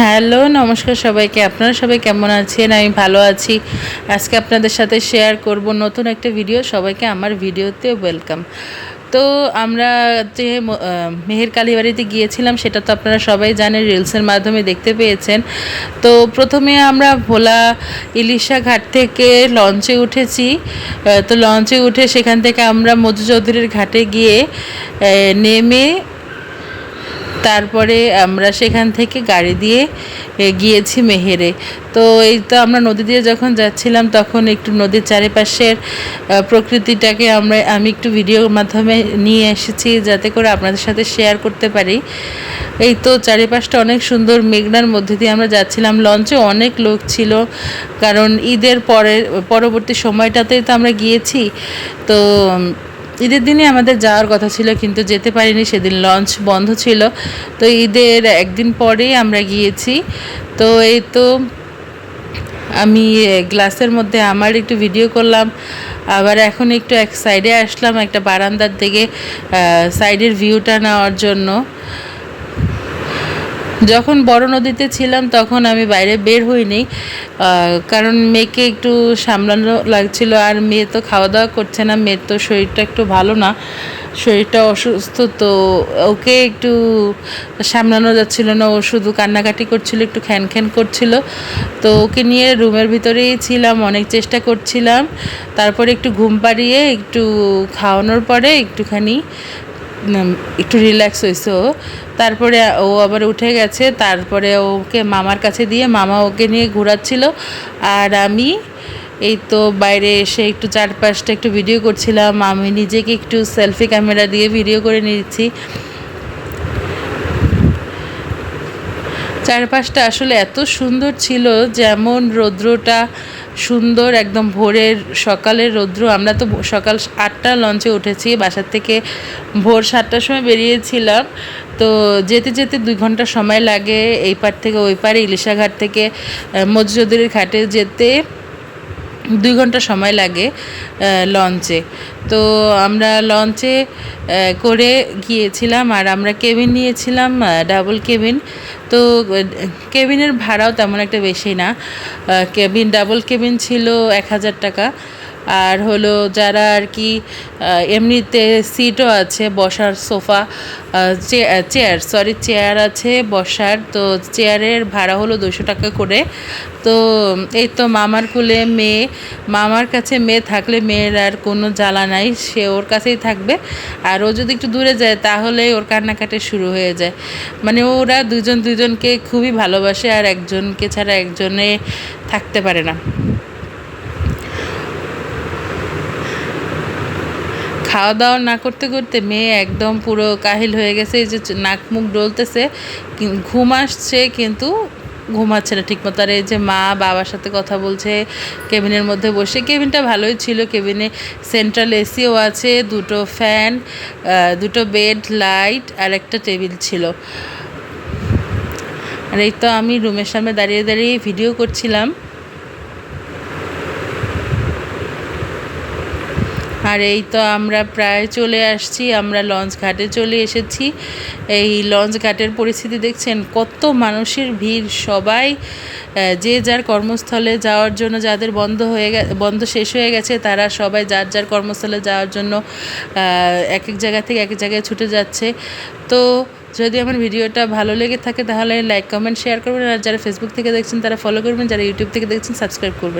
Hello, নমস্কার সবাইকে। আপনারা সবাই কেমন আছেন? আমি ভালো আছি। আজকে আপনাদের সাথে শেয়ার করব নতুন একটা ভিডিও সবাইকে আমার ভিডিওতে ওয়েলকাম তো আমরা যে মেহের কালীবাড়িতে গিয়েছিলাম, সেটা তো আপনারা সবাই জানেন রিলসের মাধ্যমে দেখতে পেয়েছেন। তো প্রথমে আমরা ভোলা ইলিশা ঘাট থেকে লঞ্চে উঠেছি। তো লঞ্চে উঠে সেখান থেকে আমরা মধু চৌধুরীর ঘাটে গিয়ে নেমে তারপরে আমরা সেখান থেকে গাড়ি দিয়ে গিয়েছি মেহেরে। তো এই তো আমরা নদী দিয়ে যখন যাচ্ছিলাম, তখন একটু নদীর চারিপাশের প্রকৃতিটাকে আমরা, আমি একটু ভিডিওর মাধ্যমে নিয়ে এসেছি যাতে করে আপনাদের সাথে শেয়ার করতে পারি। এই তো চারিপাশটা অনেক সুন্দর মেঘনার মধ্যে দিয়ে আমরা যাচ্ছিলাম। লঞ্চে অনেক লোক ছিল, কারণ ঈদের পরের পরবর্তী সময়টাতেই তো আমরা গিয়েছি। তো ঈদের দিনে আমাদের যাওয়ার কথা ছিল, কিন্তু যেতে পারিনি, সেদিন লঞ্চ বন্ধ ছিল। তো ঈদের একদিন পরেই আমরা গিয়েছি। তো এই তো আমি গ্লাসের মধ্যে আমার একটু ভিডিও করলাম, আবার এখন একটু এক সাইডে আসলাম, একটা বারান্দার দিকে সাইডের ভিউটা নেওয়ার জন্য। যখন বড় নদীতে ছিলাম, তখন আমি বাইরে বের হইনি কারণ মেয়েকে একটু সামলানো লাগছিল, আর মেয়ে তো খাওয়া দাওয়া করছে না, মেয়ের তো শরীরটা একটু ভালো না, শরীরটা অসুস্থ, তো ওকে একটু সামলানো যাচ্ছিল না, ও শুধু কান্নাকাটি করছিল, একটু খ্যান খ্যান করছিল, তো ওকে নিয়ে রুমের ভিতরেই ছিলাম, অনেক চেষ্টা করছিলাম, তারপরে একটু ঘুম পাড়িয়ে একটু খাওয়ানোর পরে একটুখানি একটু রিল্যাক্স হয়েছে ও। তারপরে ও আবার উঠে গেছে, তারপরে ওকে মামার কাছে দিয়ে মামা ওকে নিয়ে ঘোরাচ্ছিল। আর আমি এই তো বাইরে এসে একটু চারপাশটা একটু ভিডিও করছিলাম, আমি নিজেকে একটু সেলফি ক্যামেরা দিয়ে ভিডিও করে নিচ্ছি চারপাশটা আসলে এত সুন্দর ছিল, যেমন রৌদ্রটা সুন্দর, একদম ভোরের সকালের রৌদ্র। আমরা তো সকাল আটটা লঞ্চে উঠেছি, বাসার থেকে ভোর সাতটার সময় বেরিয়েছিলাম। তো যেতে যেতে দুই ঘণ্টা সময় লাগে, এই পার থেকে ওই পারে, ইলিশাঘাট থেকে মজুদুরের ঘাটে যেতে। দুই ঘণ্টা সময় লাগে লঞ্চে তো আমরা লঞ্চে করে গিয়েছিলাম আর আমরা কেবিন নিয়েছিলাম ডাবল কেবিন। তো কেবিনের ভাড়াও তেমন একটা বেশি না। কেবিন ডাবল কেবিন ছিল এক হাজার টাকা। আর হলো যারা আর কি এমনিতে সিটও আছে বসার সোফা চেয়ার সরি চেয়ার আছে বসার। তো চেয়ারের ভাড়া হলো দুশো টাকা করে। তো এই তো মামার কুলে মেয়ে, মামার কাছে মেয়ে থাকলে মেয়ের আর কোনো জ্বালা নাই, সে ওর কাছেই থাকবে। আর ও যদি একটু দূরে যায় তাহলে ওর কান্নাকাটি শুরু হয়ে যায়। মানে ওরা দুজন দুজনকে খুবই ভালোবাসে আর একজনকে ছাড়া একজনে থাকতে পারে না। খাওয়া দাওয়া না করতে করতে মেয়ে একদম পুরো কাহিল হয়ে গেছে, এই যে নাক মুখ ডলতেছে ঘুম আসছে কিন্তু ঘুমাচ্ছে না ঠিক মতো আর এই যে মা বাবার সাথে কথা বলছে, কেবিনের মধ্যে বসে, কেবিনটা ভালোই ছিল, কেবিনে সেন্ট্রাল এসিও আছে, দুটো ফ্যান দুটো বেড, লাইট আর একটা টেবিল ছিল। আর এই তো আমি রুমের সামনে দাঁড়িয়ে দাঁড়িয়ে ভিডিও করছিলাম। আর এই তো আমরা প্রায় চলে আসছি, আমরা লঞ্চ ঘাটে চলে এসেছি। এই লঞ্চ ঘাটের পরিস্থিতি দেখছেন, কত মানুষের ভিড়। সবাই যে যার কর্মস্থলে যাওয়ার জন্য যাদের বন্ধ হয়ে বন্ধ শেষ হয়ে গেছে, তারা সবাই যার যার কর্মস্থলে যাওয়ার জন্য এক এক জায়গা থেকে এক এক জায়গায় ছুটে যাচ্ছে। তো যদি আমার ভিডিওটা ভালো লেগে থাকে, তাহলে লাইক, কমেন্ট, শেয়ার করবেন। আর যারা ফেসবুক থেকে দেখছেন, তারা ফলো করবেন। যারা ইউটিউব থেকে দেখছেন সাবস্ক্রাইব করবেন।